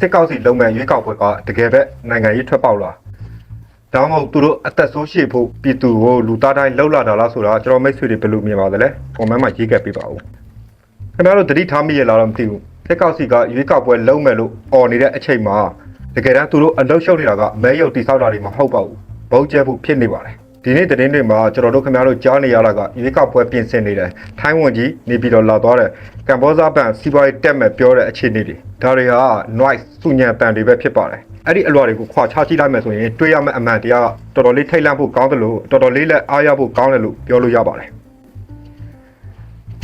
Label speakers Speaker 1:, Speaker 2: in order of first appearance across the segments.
Speaker 1: စစ်ကောက်စီလုံးမဲ့ရွေးကောက်ပွဲကတကယ်ပဲနိုင်ငံရေးထွက်ပေါက်လားဒါမှမဟုတ်သူတို့အသက်ဆိုးရှည်ဖို့ပြည်သူကိုလူသားတိုင်းလှုပ်လာတာလားဆိုတာကျွန်တော်မိတ်ဆွေတွေဘယ်လိုမြင်ပါသလဲကွန်မန့်မှာရေးခဲ့ပေးပါဦးခင်ဗျားတို့သတိထားမိရလားတော့မသိဘူးစစ်ကောက်စီကရွေးကောက်ပွဲလုံးမဲ့လို့អော်နေတဲ့အချိန်မှာတကယ်တမ်းသူတို့အလုပ်ရှုပ်နေတာကမဲရုပ်တိဆောက်တာတွေမဟုတ်ပါဘူးဘုံကျဲဖို့ဖြစ်နေပါတယ် ဒီနေ့သတင်းတွေမှာကျွန်တော်တို့ခင်ဗျားတို့ကြားနေရတာကရွေးကောက်ပွဲပြင်ဆင်နေတယ်ထိုင်းဝန်ကြီးနေပြီးတော့လာသွားတယ်ကမ္ဘောဇဘန်စီးပွားရေးတက်မဲ့ပြောတဲ့အခြေအနေတွေဒါတွေဟာ noise စုညံတန်တွေပဲဖြစ်ပါတယ်အဲ့ဒီအလွာတွေကိုခွာချကြည့်လိုက်မယ်ဆိုရင်တွေးရမယ့်အမှန်တရားကတော်တော်လေးထိတ်လန့်ဖို့ကောင်းတယ်လို့တော်တော်လေးလက်အားရဖို့ကောင်းတယ်လို့ပြောလို့ရပါတယ်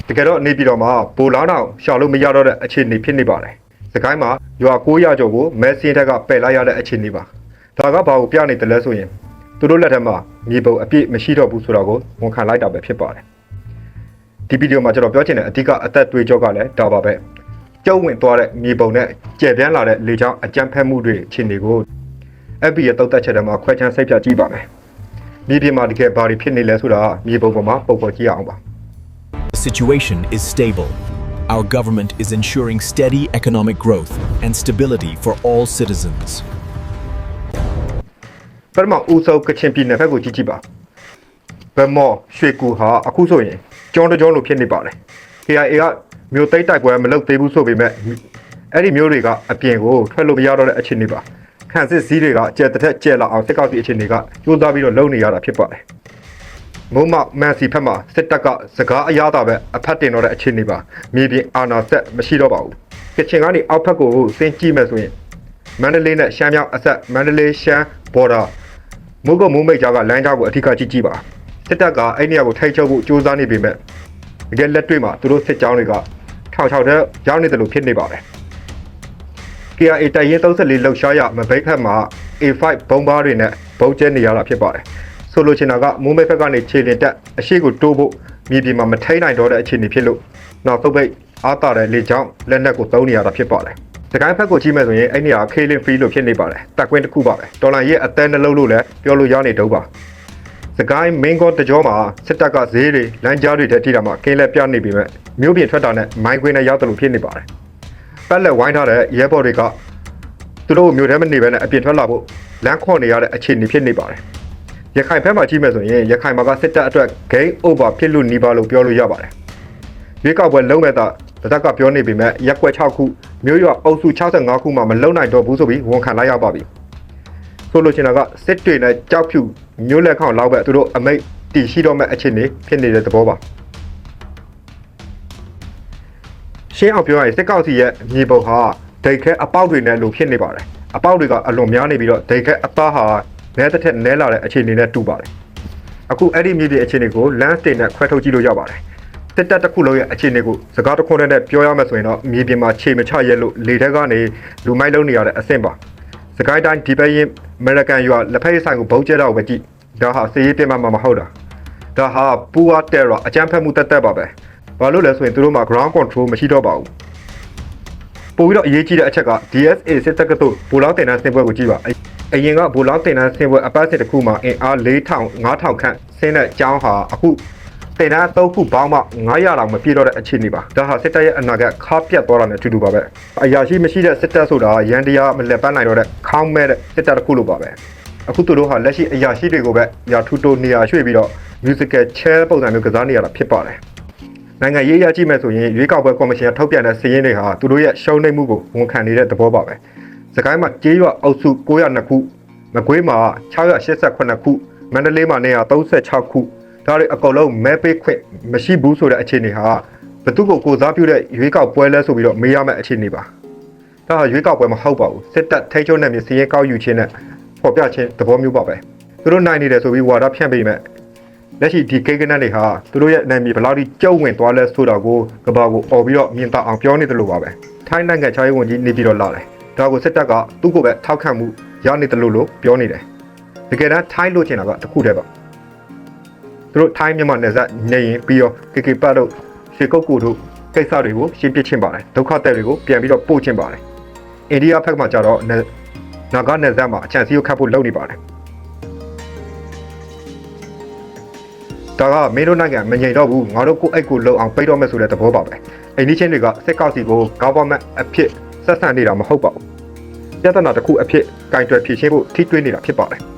Speaker 1: တကယ်တော့နေပြည်တော်မှာဘိုလားတောင်ရှောင်လို့မရတော့တဲ့အခြေအနေဖြစ်နေပါတယ်စကိုင်းမှာရွာ900ကျော်ကိုမဲစင်းထက်ကပယ်လိုက်ရတဲ့အခြေအနေပါဒါကဘာကိုပြနေတယ်လဲဆိုရင် သူတို့လက်ထက်မှာမြေပုံအပြည့်မရှိတော့ဘူးဆိုတော့ကိုဝန်ခံလိုက်တာပဲဖြစ်ပါတယ်ဒီဗီဒီယိုမှာကျွန်တော်ပြောချင်တဲ့အဓိကအသက်တွေးကြောကလည်းဒါပါပဲကျုံဝင်သွားတဲ့မြေပုံနဲ့ကျယ်ပြန့်လာတဲ့လေကြောင်းအကြမ်းဖက်မှုတွေအခြေအနေကို FB ရဲ့တုတ်သက်ချက်ထဲမှာခွဲခြမ်းစိတ်ဖြတ်ကြည့်ပါမယ်မြေပြင်မှာတကယ်ဘာတွေဖြစ်နေလဲဆိုတာကမြေပုံပေါ်မှာပုံပေါ်ကြည့်ရအောင်ပါ
Speaker 2: The situation is stable. Our government is ensuring steady economic growth and stability for all citizens.
Speaker 1: ပထမဦးဆုံးကချင်ပြည်နယ်ဘက်ကိုကြည့်ကြည့်ပါဗမော်ရွှေကူဟာအခုဆိုရင်ကျောင်းတစ်ကျောင်းလိုဖြစ်နေပါတယ် KIA ကမြို့သိမ်းတိုက်ပွဲမလုပ်သေးဘူးဆိုပေမဲ့အဲ့ဒီမြို့တွေကအပြင်ကိုထွက်လို့မရတော့တဲ့အခြေအနေပါခန့်စစ်စည်းတွေကကြဲတစ်ထက်ကြဲလာအောင်စစ်ကောက်စီအခြေအနေကကြိုးစားပြီးတော့လုပ်နေရတာဖြစ်ပါတယ်မုံမမန်စီဖက်မှာစစ်တပ်ကစကားအရသာပဲအဖက်တင်တော့တဲ့အခြေအနေပါမြေပြင်အာဏာဆက်မရှိတော့ပါဘူးကချင်ကနေအောက်ဖက်ကိုစင်းကြည့်မယ်ဆိုရင်မန္တလေးနဲ့ရှမ်းမြောက်အဆက်မန္တလေးရှမ်းဘော် ဒါမုတ်ကမုံမိတ်ကြားကလမ်းကြားကိုအထူးကကြည့်ကြည့်ပါစစ်တပ်ကအဲ့ဒီနေရာကိုထိတ်ချုပ်ဖို့စ조사နေပေမဲ့တကယ်လက်တွေ့မှာသူတို့စစ်ကြောင်းတွေကထောက်ထောက်တဲ့ရောက်နေတယ်လို့ဖြစ်နေပါတယ် KIA တိုက်ရင်34လှုပ်ရှားရမဘိတ်ခတ်မှာ A5 ဘုံဘားတွေနဲ့ဘုံကျဲနေရတာဖြစ်ပါတယ်ဆိုလိုချင်တာကမုံမိတ်ဘက်ကနေခြေလင်တက်အရှိကိုတိုးဖို့မြေပြင်မှာမထိန်နိုင်တော့တဲ့အခြေအနေဖြစ်လို့နောက်သုတ်ပိတ်အားတာတဲ့လေကြောင်းလက်နက်ကိုသုံးနေရတာဖြစ်ပါတယ် စကိုင်းဘက်ကိုကြည့်မယ်ဆိုရင်အဲ့နေရာခေးလင်းဖီလို့ဖြစ်နေပါတယ်တက်ကွင်းတစ်ခုပါပဲဒေါ်လာရဲ့အသက်နှလုံးလို့လည်းပြောလို့ရနေတော့ပါစကိုင်းမင်းကောတကြောမှာစစ်တပ်ကဈေးတွေလမ်းကြားတွေတက်ထိတာမှာကင်းလက်ပြနေပြီမဲ့မြို့ပြင်ထွက်တာနဲ့မိုင်းခွင်းနဲ့ရောက်တယ်လို့ဖြစ်နေပါတယ်ပတ်လက်ဝိုင်းထားတဲ့ရဲဘော်တွေကသူတို့မျိုးထဲမနေဘဲနဲ့အပြင်ထွက်လာဖို့လမ်းခေါ်နေရတဲ့အခြေအနေဖြစ်နေပါတယ်။ရခိုင်ဘက်မှာကြည့်မယ်ဆိုရင်ရခိုင်မှာကစစ်တပ်အတွက် game over ဖြစ်လို့နေပါလို့ပြောလို့ရပါတယ်။ရွေးကောက်ပွဲလုံးမဲ့တာ တသက်ကပြောနေပေမဲ့ရက်ကွက်6ခုမျိုးရွာအုပ်စု65ခုမှမလုံနိုင်တော့ဘူးဆိုပြီးဝန်ခံလိုက်ရပါပြီ။ဆိုလိုချင်တာကစစ်တွေနဲ့ကြောက်ဖြူမျိုးလက်ခေါင်လောက်ပဲသူတို့အမိတ်တီရှိတော့မဲ့အခြေအနေဖြစ်နေတဲ့သဘောပါ။ရှင်းအောင်ပြောရရင်စစ်ကောက်စီရဲ့မြေပုံဟာဒိတ်ခဲအပေါက်တွေနဲ့လိုဖြစ်နေပါတယ်အပေါက်တွေကအလွန်များနေပြီးတော့ဒိတ်ခဲအသားဟာနဲတစ်ထက်နဲလာတဲ့အခြေအနေနဲ့တူပါတယ်အခုအဲ့ဒီမြေပြင်အခြေအနေကို land state နဲ့ခွဲထုတ်ကြည့်လို့ရပါတယ် စစ်တပ်တစ်ခုလုံးရဲ့အခြေအနေကိုစကားတစ်ခုနဲ့ပြောရမယ်ဆိုရင်တော့မြေပြင်မှာခြေမချရဲလို့လေထဲကနေလူမိုက်လုံးနေရတဲ့အဆင့်ပါစကိုင်းတိုင်းဒီဘက်ရင်အမေရိကန်ရွာလက်ဖက်ရည်ဆိုင်ကိုဘုံကျဲတော့ပဲကြည့်ဒါဟာစီးရေးပြင်းမှမဟုတ်တာဒါဟာပူဝါတက်ရာအကြမ်းဖက်မှုတက်တက်ပါပဲဘာလို့လဲဆိုရင်သူတို့မှာ ground control မရှိတော့ပါဘူးပို့ပြီးတော့အရေးကြီးတဲ့အချက်က DSA စစ်တပ်ကတို့ဘူလောက်တင်တန်းဆင်ပွဲကိုကြည့်ပါအအရင်ကဘူလောက်တင်တန်းဆင်ပွဲအပတ်စစ်တစ်ခုမှာအင်အား4000 5000ခန့်ဆင်းတဲ့အကြောင်းဟာအခု တင်တန်း3ခုပေါင်းမှ900လောက်မပြည့်တော့တဲ့အခြေအနေပါဒါဟာစစ်တပ်ရဲ့အနာဂတ်ခါပြတ်သွားတာနဲ့အတူတူပါပဲအရာရှိမရှိတဲ့စစ်တပ်ဆိုတာရန်တရားမလက်ပန်းနိုင်တော့တဲ့ခေါင်းမဲ့တဲ့စစ်တပ်တစ်ခုလိုပါပဲအခုသူတို့ဟာလက်ရှိအရာရှိတွေကိုပဲရာထူတိုနေရာရွှေ့ပြီးတော့ musical chair ပုံစံမျိုးကစားနေရတာဖြစ်ပါတယ်။နိုင်ငံရေးရကြည့်မယ်ဆိုရင်ရွေးကောက်ပွဲကော်မရှင်ကထုတ်ပြန်တဲ့စီးရင်တွေဟာသူတို့ရဲ့ရှုံးနိမ့်မှုကိုဝန်ခံနေတဲ့သဘောပါပဲ။စကိုင်းမှာကျေးရွာအုပ်စု902ခုမကွေးမှာ688ခုမန္တလေးမှာ136ခု ဒါတွေအကုန်လုံးမဲပေးခွင့်မရှိဘူးဆိုတဲ့အခြေအနေဟာဘသူ့ကိုကိုစားပြုတဲ့ရွေးကောက်ပွဲလဲဆိုပြီးတော့မေးရမယ့်အခြေအနေပါ။ဒါဟာရွေးကောက်ပွဲမဟုတ်ပါဘူး။စစ်တပ်ထိချုံနဲ့မြေစီရင်ကောက်ယူခြင်းနဲ့ဖော်ပြခြင်းသဘောမျိုးပါပဲ။သူတို့နိုင်နေတယ်ဆိုပြီးဝါဒဖြန့်ပေးမယ်။လက်ရှိဒီကိန်းကနန်းတွေဟာသူတို့ရဲ့နာမည်ဘယ်လောက်ထိကျုံဝင်သွားလဲဆိုတာကိုကဘာကိုអော်ပြီးတော့မြင်တအောင်ပြောနေတယ်လို့ပါပဲ။ထိုင်းနိုင်ငံခြားရေးဝန်ကြီးနေပြီးတော့လာတယ်။ဒါကိုစစ်တပ်ကသူ့ကိုပဲထောက်ခံမှုရနေတယ်လို့လို့ပြောနေတယ်။တကယ်တမ်းထိုင်းလို့ချင်တာကတစ်ခုတည်းပါ။ သူတို့ထိုင်းမြန်မာနယ်စပ်နေရင်ပြီးတော့ KK ပတ်တို့ရှေကုတ်ကူတို့ကိစ္စတွေကိုရှင်းပြချင်းပါတယ်။ဒုက္ခတဲ့တွေကိုပြန်ပြီးတော့ပို့ချင်းပါတယ်။အိန္ဒိယဘက်မှာကျတော့နယ်နာဂနယ်စပ်မှာအချန်စီကိုခတ်ဖို့လုပ်နေပါတယ်။ဒါကမင်းတို့နိုင်ငံမငြိမ်တော့ဘူးငါတို့ကိုယ့်အိတ်ကိုလုံအောင်ပိတ်တော့မယ်ဆိုတဲ့သဘောပါပဲ။အိန္ဒိချင်းတွေကစစ်ကောက်စီကို government အဖြစ်ဆက်ဆံနေတာမဟုတ်ပါဘူး။ပြဿနာတစ်ခုအဖြစ်ကင်တွယ်ဖြေရှင်းဖို့ထိတွေ့နေတာဖြစ်ပါတယ်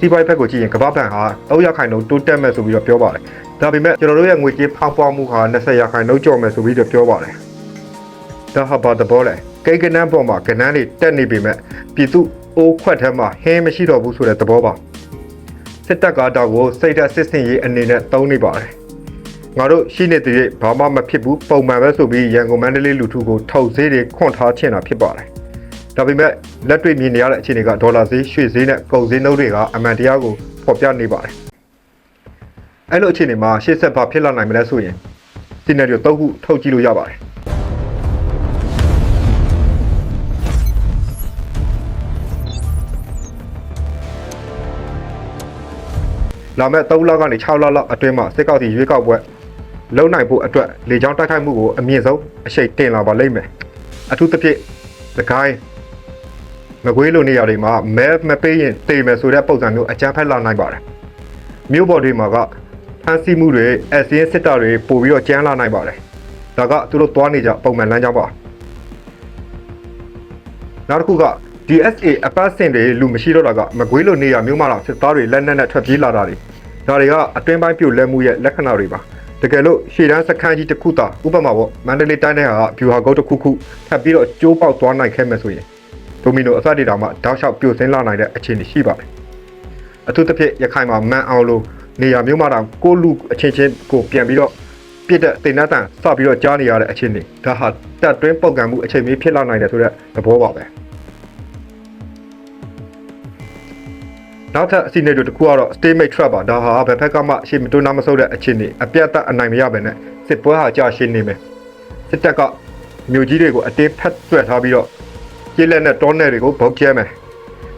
Speaker 1: ဒီဘိုင်ဘက်ကိုကြည့်ရင်ကမ္ဘာ့ဘဏ်ဟာ3ရာခိုင်နှုန်းတိုးတက်မဲ့ဆိုပြီးတော့ပြောပါတယ်ဒါပေမဲ့ကျွန်တော်တို့ရဲ့ငွေကြေးဖောင်းပွားမှုဟာ20ရာခိုင်နှုန်းကျော်မဲ့ဆိုပြီးတော့ပြောပါတယ်ဒါဟာဘာတဘောလဲကိန်းကနန်းပေါ်မှာကနန်းတွေတက်နေပေမဲ့ပြည်သူအိုးခွက်ထဲမှာဟင်းမရှိတော့ဘူးဆိုတဲ့သဘောပါစစ်တပ်ကတော့ကိုစိတ်ဓာတ်စစ်စင်ရေးအနေနဲ့သုံးနေပါတယ်ငါတို့ရှိနေတဲ့ဘာမှမဖြစ်ဘူးပုံမှန်ပဲဆိုပြီးရန်ကုန်မန္တလေးလူထုကိုထောက်ဈေးတွေခွန့်ထားချင်တာဖြစ်ပါတယ် ဒါပေမဲ့လက်တွေ့မြင်နေရတဲ့အခြေအနေကဒေါ်လာဈေးရွှေဈေးနဲ့ကုန်ဈေးနှုန်းတွေကအမှန်တရားကိုဖော်ပြနေပါတယ်အဲ့လိုအခြေအနေမှာရှေ့ဆက်ဘာဖြစ်လာနိုင်မလဲဆိုရင်စီနယ်ရီယို၃ခုထုတ်ကြည့်လို့ရပါတယ်လာမယ့်3လကနေ6လလောက်အတွင်းမှာစစ်ကောက်စီရွေးကောက်ပွဲလုံနိုင်ဖို့အတွက်လေကြောင်းတိုက်ခိုက်မှုကိုအမြင့်ဆုံးအရှိန်တင်လာပါလိမ့်မယ်အထူးသဖြင့်သခိုင်း မကွေးလိုနေရာတွေမှာမဲမပေးရင်တေမယ်ဆိုတဲ့ပုံစံမျိုးအကြမ်းဖက်လာနိုင်ပါတယ်မြို့ပေါ်တွေမှာကဖမ်းဆီးမှုတွေအစင်းစစ်တာတွေပို့ပြီးတော့ကြမ်းလာနိုင်ပါတယ်ဒါကသူတို့သွားနေကြပုံမှန်လမ်းကြောင်းပါနောက်တစ်ခုက DSA အပတ်စင်တွေလူမရှိတော့တာကမကွေးလိုနေရာမျိုးမှာတော့စစ်သားတွေလက်နက်နဲ့ထွက်ပြေးလာတာတွေဒါတွေကအတွင်းပိုင်းပြုတ်လဲမှုရဲ့လက္ခဏာတွေပါတကယ်လို့ရှေ့တန်းစခန်းကြီးတစ်ခုသာဥပမာပေါ့မန္တလေးတိုင်းထဲကဗျူဟာကုတ်တစ်ခုခုထပ်ပြီးတော့ကျိုးပေါက်သွားနိုင်ခဲ့မယ်ဆိုရင် ဒိုမီနိုအစတွေတောင်မှတောက်လျှောက်ပြိုစင်းလာနိုင်တဲ့အခြေအနေရှိပါတယ်အထူးသဖြင့်ရခိုင်မှာမန်အောင်လို့နေရာမျိုးမှာတောင်ကိုလူအချင်းချင်းကိုပြန်ပြီးတော့ပြစ်တဲ့တင်နှတန်စပြီးတော့ကြားနေရတဲ့အခြေအနေဒါဟာတက်တွင်းပုံကံမှုအချိန်မီဖြစ်လာနိုင်တယ်ဆိုတဲ့သဘောပါပဲနောက်ထပ်အစီအစဉ်တွေတစ်ခုကတော့ stalemate trap ပါဒါဟာဘယ်ဖက်ကမှအရှိမတွန်းနာမဆုပ်တဲ့အခြေအနေအပြတ်သက်အနိုင်မရဘဲနဲ့စစ်ပွဲဟာကြာရှည်နေမယ်စစ်တပ်ကမြို့ကြီးတွေကိုအတင်းဖက်ဆွဲထားပြီးတော့ ကျေးလက်နဲ့တောနယ်တွေကိုဗုတ်ကျဲမယ်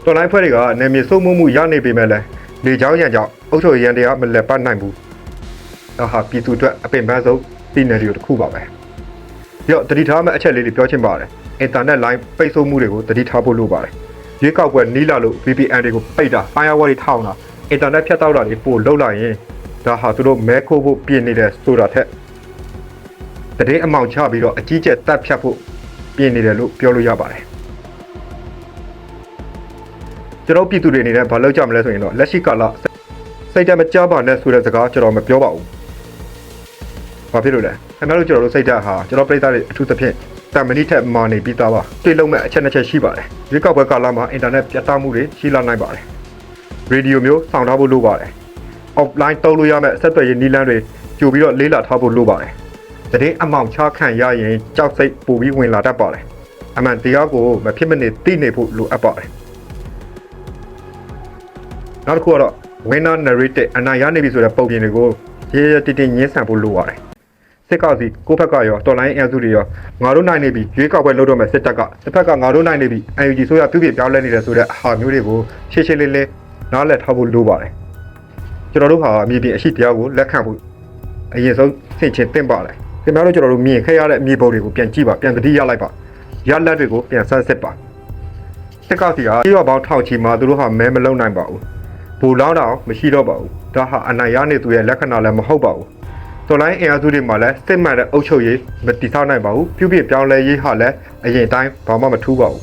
Speaker 1: တော်လိုင်းဖွဲ့တွေကနေမြေစုံမှုမှုရနေပေမဲ့လည်းလေချောင်းရံကြောင့်အုပ်ချုပ်ရေးရန်တရားမလက်ပတ်နိုင်ဘူးဒါဟာပြည်သူအတွက်အပင်ပန်းဆုံးစီနယ်ရီတစ်ခုပါပဲပြီးတော့တတိထားမဲ့အချက်လေးတွေပြောချင်ပါတယ်အင်တာနက်လိုင်းပိတ်ဆို့မှုတွေကိုတတိထားဖို့လိုပါတယ်ရွေးကောက်ပွဲနီးလာလို့ VPN တွေကိုပိတ်တာ firewall တွေထောင်တာအင်တာနက်ဖြတ်တောက်တာတွေပို့လောက်လာရင်ဒါဟာသူတို့မဲခိုးဖို့ပြင်နေတယ်ဆိုတာထက်တည်င်းအမောင်ချပြီးတော့အကြီးကျယ်တက်ဖြတ်ဖို့ပြင်နေတယ်လို့ပြောလို့ရပါတယ် ကျွန်တော်ပြည်သူတွေအနေနဲ့ဘာလုပ်ကြမလဲဆိုရင်တော့လက်ရှိကာလစိတ်ဓာတ်မကြပါနဲ့ဆိုတဲ့စကားကျွန်တော်မပြောပါဘူးဘာဖြစ်လို့လဲခင်ဗျားတို့ကျွန်တော်တို့စိတ်ဓာတ်ဟာကျွန်တော်ပြည်သားတွေအထူးသဖြင့်တမနီထက်မာနေပြီးသားပါတွေ့လုံးမဲ့အချက်နှစ်ချက်ရှိပါတယ်ရွေးကောက်ပွဲကာလမှာအင်တာနက်ပြတ်တောက်မှုတွေရှိလာနိုင်ပါတယ်ရေဒီယိုမျိုးစောင့်ထားဖို့လိုပါတယ် offline တုံးလို့ရမယ့်ဆက်သွယ်ရေးနည်းလမ်းတွေကြိုပြီးတော့လေးလာထားဖို့လိုပါတယ်တည်င်းအမောင်ချခံရရင်ကြောက်စိတ်ပူပြီးဝင်လာတတ်ပါတယ်အမှန်တရားကိုမဖြစ်မနေသိနေဖို့လိုအပ်ပါတယ် နောက်တစ်ခုကတော့ winner narrated အနိုင်ရနေပြီဆိုတဲ့ပုံပြင်တွေကိုရေရတည်တည်ညှင်းဆန်ဖို့လိုပါတယ်စစ်ကောက်စီကိုဖက်ကရောတော်လိုင်းအန်စုတွေရောငါတို့နိုင်နေပြီရွေးကောက်ပွဲလုပ်တော့မယ်စစ်တပ်ကတစ်ဖက်ကငါတို့နိုင်နေပြီ UNG ဆိုရပြုပြပြောင်းလဲနေတယ်ဆိုတဲ့ဟာမျိုးတွေကိုရှေ့ရှေ့လေးလေးနားလည်ထားဖို့လိုပါတယ်ကျွန်တော်တို့ဟာအမြင်ပြင်အရှိတရားကိုလက်ခံဖို့အရင်ဆုံးဆင်ခြင်သင့်ပါတယ်ခင်ဗျားတို့ကျွန်တော်တို့မြင်ခဲ့ရတဲ့အမြေပုံတွေကိုပြန်ကြည့်ပါပြန်သတိရလိုက်ပါရလက်တွေကိုပြန်ဆန်းစစ်ပါစစ်ကောက်စီကကြေးရွာပေါင်းထောင်ချီမှာသူတို့ဟာမဲမလုံနိုင်ပါဘူး ဘူလောင်းတောင်မရှိတော့ပါဘူးဒါဟာအနိုင်ရနေသူရဲ့လက္ခဏာလည်းမဟုတ်ပါဘူးတော်လိုင်းအင်အားစုတွေမှာလည်းစစ်မှန်တဲ့အုပ်ချုပ်ရေးမတည်ဆောက်နိုင်ပါဘူးပြုပြပြောင်းလဲရေးဟာလည်းအရင်တိုင်းဘာမှမထူးပါဘူး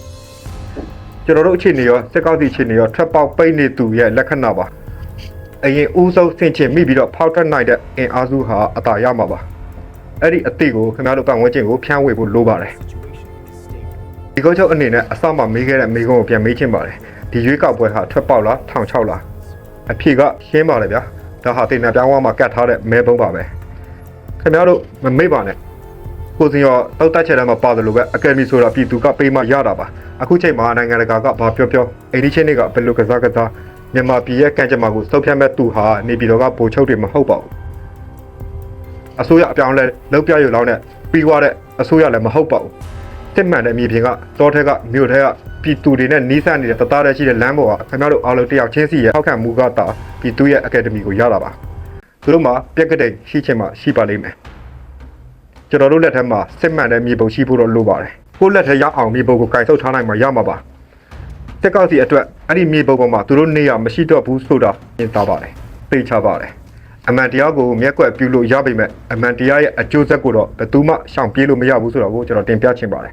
Speaker 1: ကျွန်တော်တို့အခြေအနေရောစစ်ကောက်စီအခြေအနေရောထွက်ပေါက်ပိတ်နေသူရဲ့လက္ခဏာပါအရင်ဦးဆုံးဆင်ချင်မိပြီးတော့ဖောက်ထွက်နိုင်တဲ့အင်အားစုဟာအသာရမှာပါအဲ့ဒီအသည့်ကိုခင်ဗျားတို့ပတ်ဝန်းကျင်ကိုဖြန့်ဝေဖို့လိုပါတယ်ဒီကုန်းချုပ်အနေနဲ့အစမှမေးခဲ့တဲ့မေးခွန်းကိုပြန်မေးချင်းပါတယ်ဒီရွေးကောက်ပွဲဟာထွက်ပေါက်လားထောင်ချောက်လား အဖြေကရှင်းပါလေဗျာဒါဟာတင်နပြောင်းဝါမှာကတ်ထားတဲ့မဲပုံးပါပဲခင်ဗျားတို့မမေ့ပါနဲ့ကိုစင်ရောတောက်တက်ချက်တမ်းမှာပါတယ်လို့ပဲအကယ်ဒမီဆိုတာပြည်သူကပေးမှရတာပါအခုချိန်မှာနိုင်ငံတကာကဘာပြောပြောအိန္ဒိချင်းတွေကဘယ်လိုကစားကစားမြန်မာပြည်ရဲ့ကံကြမ္မာကိုစုပ်ဖြတ်မဲ့သူဟာနေပြည်တော်ကဗိုလ်ချုပ်တွေမဟုတ်ပါဘူးအစိုးရအပြောင်းလဲလောက်ပြရလောက်နဲ့ပြီးွားတဲ့အစိုးရလည်းမဟုတ်ပါဘူး စစ်မှန်တဲ့မြေပြင်ကတောထဲကမြို့ထဲကပြည်သူတွေနဲ့နီးစပ်နေတဲ့တသားတည်းရှိတဲ့လမ်းပေါ်ကခင်ဗျားတို့အားလုံးတယောက်ချင်းစီရဲ့ထောက်ခံမှုကတာပြည်သူရဲ့အကယ်ဒမီကိုရတာပါသူတို့မှာပြက်ကတိတ်ရှိချင်မှရှိပါလိမ့်မယ်ကျွန်တော်တို့လက်ထက်မှာစစ်မှန်တဲ့မြေပုံရှိဖို့တော့လိုပါတယ်ကိုယ့်လက်ထဲရောက်အောင်မြေပုံကိုကင်ဆုပ်ထားနိုင်မှရမှာပါစစ်ကောက်စီအတွက်အဲ့ဒီမြေပုံပေါ်မှာသူတို့နေရမရှိတော့ဘူးဆိုတာသင်သားပါတယ်သိချပါတယ်အမှန်တရားကိုမျက်ကွယ်ပြုလို့ရပေမဲ့အမှန်တရားရဲ့အကျိုးဆက်ကိုတော့ဘယ်သူမှရှောင်ပြေးလို့မရဘူးဆိုတော့ကိုကျွန်တော်တင်ပြချင်ပါတယ်